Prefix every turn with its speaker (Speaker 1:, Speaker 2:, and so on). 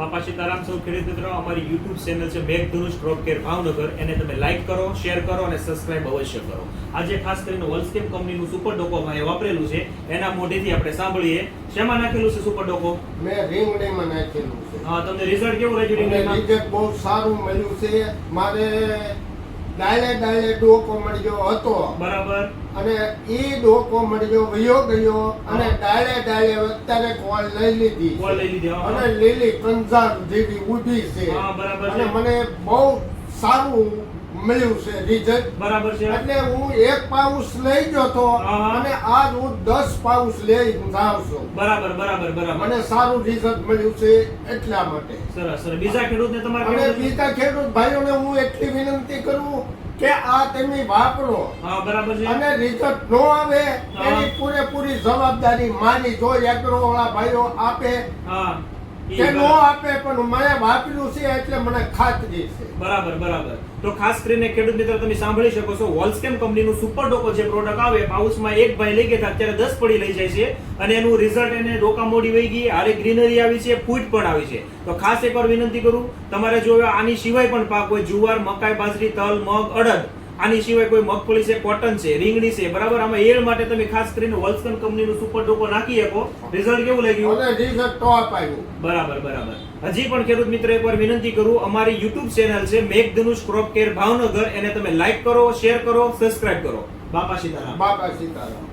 Speaker 1: બાપા સીતારામ સૌ ખેડૂત મિત્રો અમારી યુટ્યુબ ચેનલ છે મેઘધનુષ ક્રોપ કેર ભાવનગર. એને તમે લાઈક કરો શેર કરો અને સબસ્ક્રાઇબ અવશ્ય કરો. આજે ખાસ કરીને વોલ્સકેપ કંપનીનું સુપર ડોકો ભાઈએ વાપરેલું છે. એના મોઢેથી આપણે સાંભળીએ. શેમાં નાખેલું છે સુપર ડોકો
Speaker 2: મેં રીંગણીમાં નાખેલું છે.
Speaker 1: હા, તમને રિઝલ્ટ કેવું રહ્યું રીંગણીમાં?
Speaker 2: રિઝલ્ટ બહુ સારું મળ્યું છે. મારે ડાયલે ડાયલે ડોકો મળ્યો હતો.
Speaker 1: બરાબર.
Speaker 2: અને એ ડોકો મળ્યો વયો ગયો અને ડાયલે ડાયલે અત્યારે કોલ લઈ લીધી
Speaker 1: કોલ લઈ લીધી,
Speaker 2: અને લીલી કંજાર જેવી ઊભી છે.
Speaker 1: બરાબર
Speaker 2: અને મને બહુ સારું મળ્યું છે રિઝલ્ટ
Speaker 1: બરાબર છે.
Speaker 2: એટલે હું એક પાઉસ લઈ ગયો તો અને આજ હું દસ પાઉસ લઈ જાઉં છું.
Speaker 1: બરાબર બરાબર બરાબર.
Speaker 2: મને સારું રિઝલ્ટ મળ્યું છે એટલા માટે.
Speaker 1: સરસ સરસ. બીજા ખેડૂતને તમારે?
Speaker 2: બીજા ખેડૂત ભાઈઓને હું એટલી વિનંતી કે આ તમે વાપરો.
Speaker 1: હા બરાબર છે.
Speaker 2: અને રિઝલ્ટ નો આવે
Speaker 1: તેની
Speaker 2: એની પૂરેપૂરી જવાબદારી માની જો એગ્રો વાળા ભાઈઓ આપે.
Speaker 1: હા.
Speaker 2: કે નો આપે પણ મેં વાપર્યું છે એટલે મને ખાતરી છે.
Speaker 1: બરાબર બરાબર. તો ખાસ કરીને ખેડૂત મિત્રો તમે સાંભળી શકો છો વોલ્સકેમ કંપનીનું સુપર ડોકો જે પ્રોડક્ટ આવે પાઉચમાં એક ભાઈ લઈ ગયા અત્યારે દસ પડી લઈ જાય છે. અને એનું રિઝલ્ટ એને ડોકા મોડી વહી ગઈ હારે ગ્રીનરી આવી છે ફૂટ પણ આવી છે. તો ખાસ એકવાર વિનંતી કરું તમારે જો આની સિવાય પણ પાક હોય જુવાર મકાઈ બાજરી તલ મગ અડદ આની સિવાય કોઈ મગફળી છે કોટન છે રીંગણી છે બરાબર? આમાં એળ માટે તમે ખાસ કરીને વોલ્સકેમ કંપનીનું સુપર ડોકો નાખી શકો. રિઝલ્ટ કેવું લાગ્યું?
Speaker 2: અને રિઝલ્ટ ટોપ આવ્યું.
Speaker 1: બરાબર બરાબર. હજી પણ ખેડૂત મિત્ર એકવાર વિનંતી કરું અમારી યુટ્યુબ ચેનલ છે મેઘધનુષ ક્રોપ કેર ભાવનગર. એને તમે લાઈક કરો શેર કરો સબસ્ક્રાઇબ કરો. બાપા સીતારામ.
Speaker 2: બાપા સીતારામ.